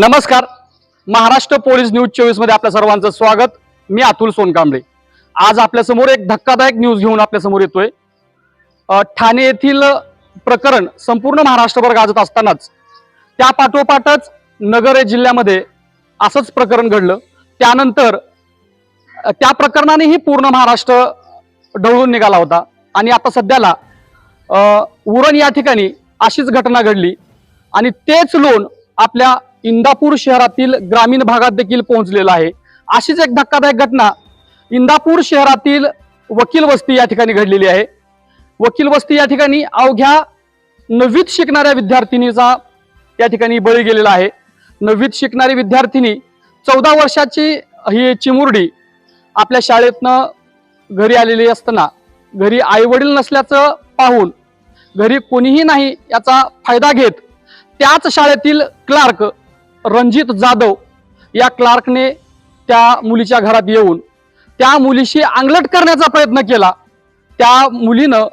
नमस्कार. Maharashtra police news चोवीसमध्ये आपल्या सर्वांचं स्वागत. मी अतुल सोनकांबळे. आज आपल्यासमोर एक धक्कादायक न्यूज घेऊन आपल्यासमोर येतोय ठाणे येथील प्रकरण संपूर्ण महाराष्ट्रभर गाजत असतानाच त्या पाठोपाठच नगर जिल्ह्यामध्ये असंच प्रकरण घडलं. त्यानंतर त्या प्रकरणानेही पूर्ण महाराष्ट्र ढवळून निघाला होता. आणि आता सध्याला उरण या ठिकाणी अशीच घटना घडली. आणि तेच लोन आपल्या इंदापूर शहरातील ग्रामीण भागात देखील पोहोचलेलं आहे. अशीच एक धक्कादायक घटना इंदापूर शहरातील वकील वस्ती या ठिकाणी घडलेली आहे. वकील वस्ती या ठिकाणी अवघ्या नववीत शिकणाऱ्या विद्यार्थिनीचा या ठिकाणी बळी गेलेला आहे. नववीत शिकणारी विद्यार्थिनी चौदा वर्षाची ही चिमुरडी आपल्या शाळेतनं घरी आलेली असताना घरी आई वडील नसल्याचं पाहून घरी कोणीही नाही याचा फायदा घेत त्याच शाळेतील क्लार्क रणजित जाधव या क्लार्कने त्या मुलीच्या घरात येऊन त्या मुलीशी अंगलट करण्याचा प्रयत्न केला. त्या मुलीनं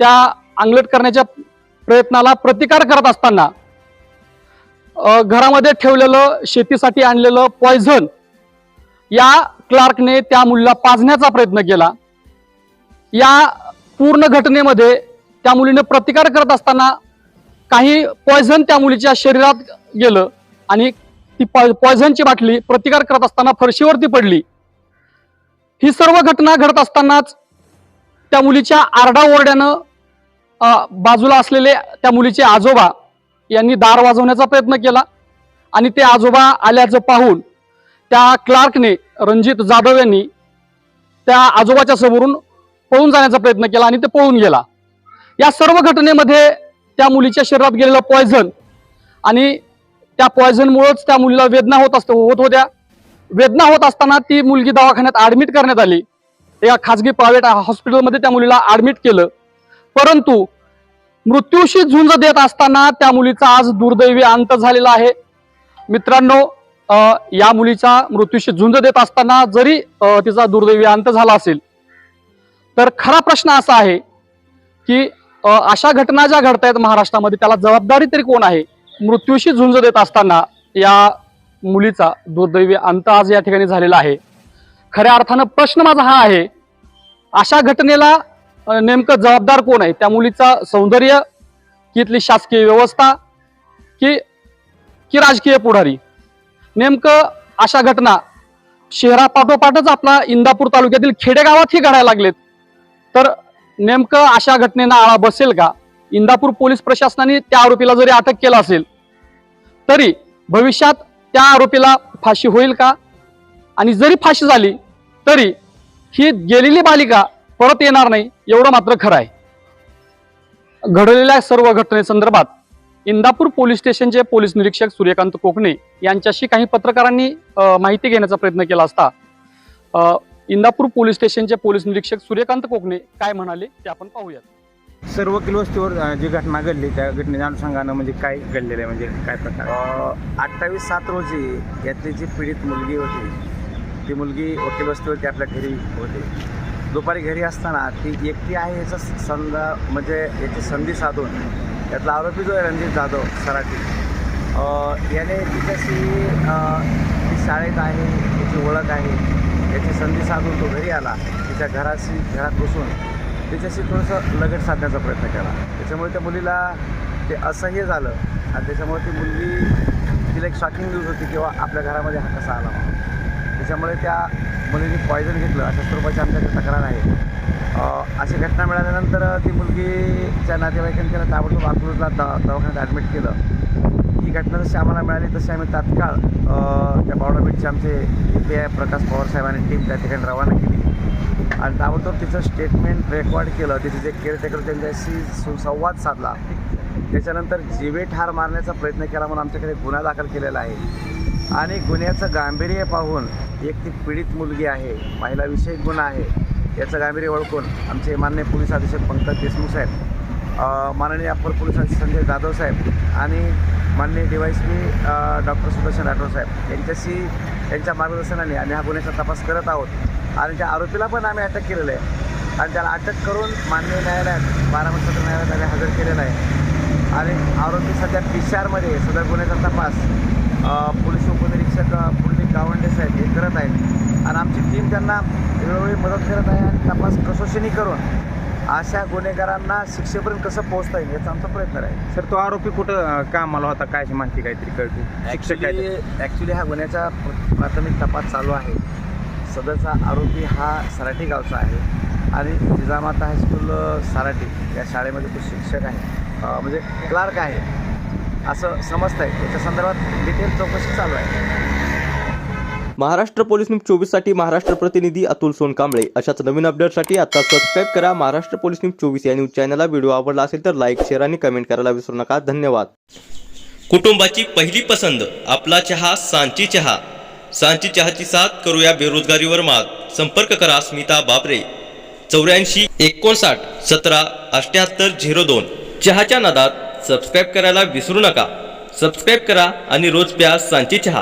त्या अंगलट करण्याच्या प्रयत्नाला प्रतिकार करत असताना घरामध्ये ठेवलेलं शेतीसाठी आणलेलं पॉयझन या क्लार्कने त्या मुलीला पाजण्याचा प्रयत्न केला. या पूर्ण घटनेमध्ये त्या मुलीनं प्रतिकार करत असताना काही पॉयझन त्या मुलीच्या शरीरात गेलं. आणि ती पॉयझनची बाटली प्रतिकार करत असताना फरशीवरती पडली. ही सर्व घटना घडत असतानाच त्या मुलीच्या आरडाओरड्यानं ओरड्यानं बाजूला असलेले त्या मुलीचे आजोबा यांनी दार वाजवण्याचा प्रयत्न केला आणि ते आजोबा आल्याचं पाहून त्या क्लार्कने रणजित जाधव यांनी त्या आजोबाच्या समोरून पळून जाण्याचा प्रयत्न केला आणि ते पळून गेला. या सर्व घटनेमध्ये त्या मुलीच्या शरीरात गेलेलं पॉयझन आणि त्या पॉयझनमुळेच त्या मुलीला वेदना होत असत होत होत्या. वेदना होत असताना ती मुलगी दवाखान्यात ऍडमिट करण्यात आली. एका खाजगी प्रायव्हेट हॉस्पिटलमध्ये त्या मुलीला ऍडमिट केलं. परंतु मृत्यूशी झुंज देत असताना त्या मुलीचा आज दुर्दैवी अंत झालेला आहे. मित्रांनो या मुलीचा मृत्यूशी झुंज देत असताना जरी तिचा दुर्दैवी अंत झाला असेल तर खरा प्रश्न असा आहे की अशा घटना ज्या घडत आहेत महाराष्ट्रामध्ये त्याला जबाबदारी तरी कोण आहे? मृत्यूशी झुंज देत असताना या मुलीचा दुर्दैवी अंत आज या ठिकाणी झालेला आहे. खऱ्या अर्थानं प्रश्न माझा हा आहे अशा घटनेला नेमकं जबाबदार कोण आहे? त्या मुलीचा सौंदर्य की इथली शासकीय व्यवस्था की की राजकीय पुढारी? नेमकं अशा घटना शहरापाठोपाठच आपला इंदापूर तालुक्यातील खेडेगावातही घडायला लागलेत. तर नेमकं अशा घटनेनं आळा बसेल का? इंदापूर पोलीस प्रशासनाने त्या आरोपीला जरी अटक केला असेल तरी भविष्यात त्या आरोपीला फाशी होईल का? आणि जरी फाशी झाली तरी ही गेलेली बालिका परत येणार नाही एवढं मात्र खरं आहे. घडलेल्या सर्व घटनेसंदर्भात इंदापूर पोलीस स्टेशनचे पोलीस निरीक्षक सूर्यकांत कोकणे यांच्याशी काही पत्रकारांनी माहिती घेण्याचा प्रयत्न केला असता इंदापूर पोलीस स्टेशनचे पोलीस निरीक्षक सूर्यकांत कोकणे काय म्हणाले ते आपण पाहूयात. सर्व किलोवस्तीवर वस्तीवर जी घटना घडली त्या घटनेच्या अनुषंगानं म्हणजे काय घडलेलं आहे? म्हणजे काय प्रकार? अठ्ठावीस सात रोजी यातली जी पीडित मुलगी होती ती मुलगी वकील वस्तीवरती आपल्या घरी होती. दुपारी घरी असताना ती एकटी आहे याचा संध म्हणजे याची संधी साधून यातला आरोपी जो आहे रणजित जाधव सराठी याने तिच्याशी ती शाळेत आहे त्याची ओळख आहे याची संधी साधून तो घरी आला तिच्या घराशी घरात बसून त्याच्याशी थोडंसं लगट साधण्याचा प्रयत्न केला. त्याच्यामुळे त्या मुलीला ते असह्य झालं आणि त्याच्यामुळे ती मुलगी तिला एक शॉकिंग न्यूज होती किंवा आपल्या घरामध्ये हा कसा आला म्हणून. त्याच्यामुळे त्या मुलीने पॉयझन घेतलं. अशा स्वरूपाची आमच्याकडे तक्रार आहे. अशी घटना मिळाल्यानंतर ती मुलगीच्या नातेवाईकांनी ताबडतोब आकृतला द दवाखान्यात ॲडमिट केलं. ही घटना जशी आम्हाला मिळाली तशी आम्ही तात्काळ त्या बॉर्डरबीटचे आमचे A P I Prakash Pawar साहेबांनी टीम त्या ठिकाणी रवाना केली. आणि ताबडतोब तिचं स्टेटमेंट रेकॉर्ड केलं. तिथे जे केअरटेकर त्यांच्याशी सुसंवाद साधला. त्याच्यानंतर जीवे ठार मारण्याचा प्रयत्न केला म्हणून आमच्याकडे गुन्हा दाखल केलेला आहे. आणि गुन्ह्याचं गांभीर्य पाहून एक ती पीडित मुलगी आहे. महिलाविषयक गुन्हा आहे. याचं गांभीर्य ओळखून आमचे माननीय पोलीस अधीक्षक पंकज देशमुख साहेब माननीय अप्पर पोलीस अधीक्षक संजय जाधव साहेब आणि माननीय D Y P doctor Sudarshan Rathod साहेब. यांच्याशी त्यांच्या मार्गदर्शनाने आम्ही हा गुन्ह्याचा तपास करत आहोत. आणि त्या आरोपीला पण आम्ही अटक केलेलं आहे. आणि त्याला अटक करून माननीय न्यायालयात बारामती सत्र न्यायालयात आम्ही हजर केलेलं आहे. आणि आरोपी सध्या पी सी आरमध्ये सदर गुन्ह्याचा तपास पोलीस उपनिरीक्षक पुंडलिक गावंडे साहेब हे करत आहेत. आणि आमची टीम त्यांना वेळोवेळी मदत करत आहे आणि तपास कसोशीने करून अशा गुन्हेगारांना शिक्षेपर्यंत कसं पोहोचता येईल याचा आमचा प्रयत्न आहे सर तो आरोपी कुठं कामाला होता? काय माहिती काहीतरी कळते? शिक्षक ॲक्च्युली हा गुन्ह्याचा प्र- प्राथमिक तपास चालू आहे. सदरचा आरोपी हा सराटी गावचा आहे आणि जिजामाता हायस्कूल अ, सराटी या शाळेमध्ये तो शिक्षक आहे. म्हणजे क्लार्क आहे. असं समजत आहे याच्या संदर्भात डिटेल चौकशी चालू आहे. महाराष्ट्र पोलीस न्यूज चोवीससाठी महाराष्ट्र प्रतिनिधी अतुल सोनकांबळे. अशाच नवीन अपडेटसाठी आता सबस्क्राईब करा महाराष्ट्र पोलीस न्यूज चोवीस या न्यूज चॅनलला व्हिडिओ आवडला असेल तर लाईक शेअर आणि कमेंट करायला विसरू नका. धन्यवाद. कुटुंबाची पहिली पसंत आपला चहा सांची चहा. सांची चहाची साथ करूया बेरोजगारीवर मात. संपर्क करा स्मिता बापरे. चौऱ्याऐंशी एकोणसाठ सतरा अठ्याहत्तर झिरो दोन. चहाच्या नादात सबस्क्राईब करायला विसरू नका. सबस्क्राईब करा आणि रोज प्या सांची चहा.